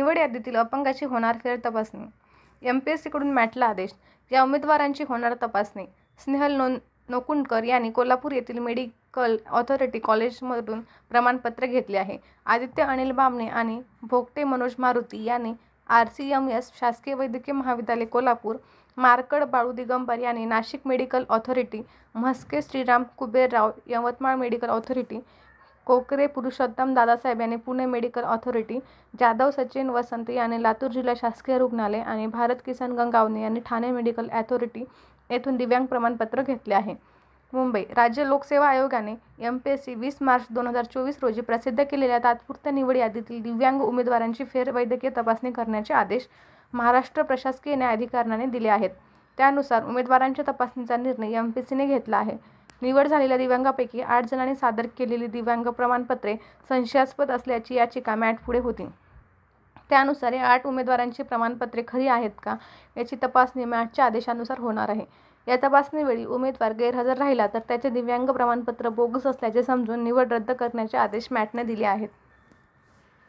निवड यादीतील अपंगाची होणार फेर तपासणी. एम पी एस सीकडून मॅटला आदेश. या उमेदवारांची होणार तपासणी. स्नेहल नो नोकुंडकर यांनी कोल्हापूर येथील मेडिकल ऑथॉरिटी कॉलेजमधून प्रमाणपत्र घेतले आहे. आदित्य अनिल बामणे आणि भोगटे मनोज मारुती यांनी आर सी एम एस शासकीय वैद्यकीय महाविद्यालय कोल्हापूर मार्कड बाळू दिगंबर यांनी Nashik medical authority Mhaske Shriram Kuberrao Yavatmal medical authority Kokare Purushottam Dadasaheb यांनी पुणे मेडिकल ऑथॉरिटी जाधव सचिन वसंत यांनी लातूर जिल्हा शासकीय रुग्णालय आणि भारत किसन गंगावणे यांनी ठाणे मेडिकल ऑथॉरिटी येथून दिव्यांग प्रमाणपत्र घेतले आहे. मुंबई राज्य लोकसेवा आयोगाने एम पी एस सी वीस मार्च दोन हजार चोवीस रोजी प्रसिद्ध केलेल्या तात्पुरत्या निवड यादीतील दिव्यांग उमेदवारांची फेरवैद्यकीय तपासणी करण्याचे आदेश महाराष्ट्र प्रशासकीय न्यायाधिकरणाने दिले आहेत. त्यानुसार उमेदवारांच्या तपासणीचा निर्णय एम पी सीने घेतला आहे. निवड झालेल्या दिव्यांगापैकी आठ जणांनी सादर केलेली दिव्यांग प्रमाणपत्रे संशयास्पद असल्याची याचिका मॅट पुढे होती. त्यानुसार या आठ उमेदवारांची प्रमाणपत्रे खरी आहेत का याची तपासणी मॅटच्या आदेशानुसार होणार आहे. या तपासणीवेळी उमेदवार गैरहजर राहिला तर त्याचे दिव्यांग प्रमाणपत्र बोगस असल्याचे समजून निवड रद्द करण्याचे आदेश मॅटने दिले आहेत.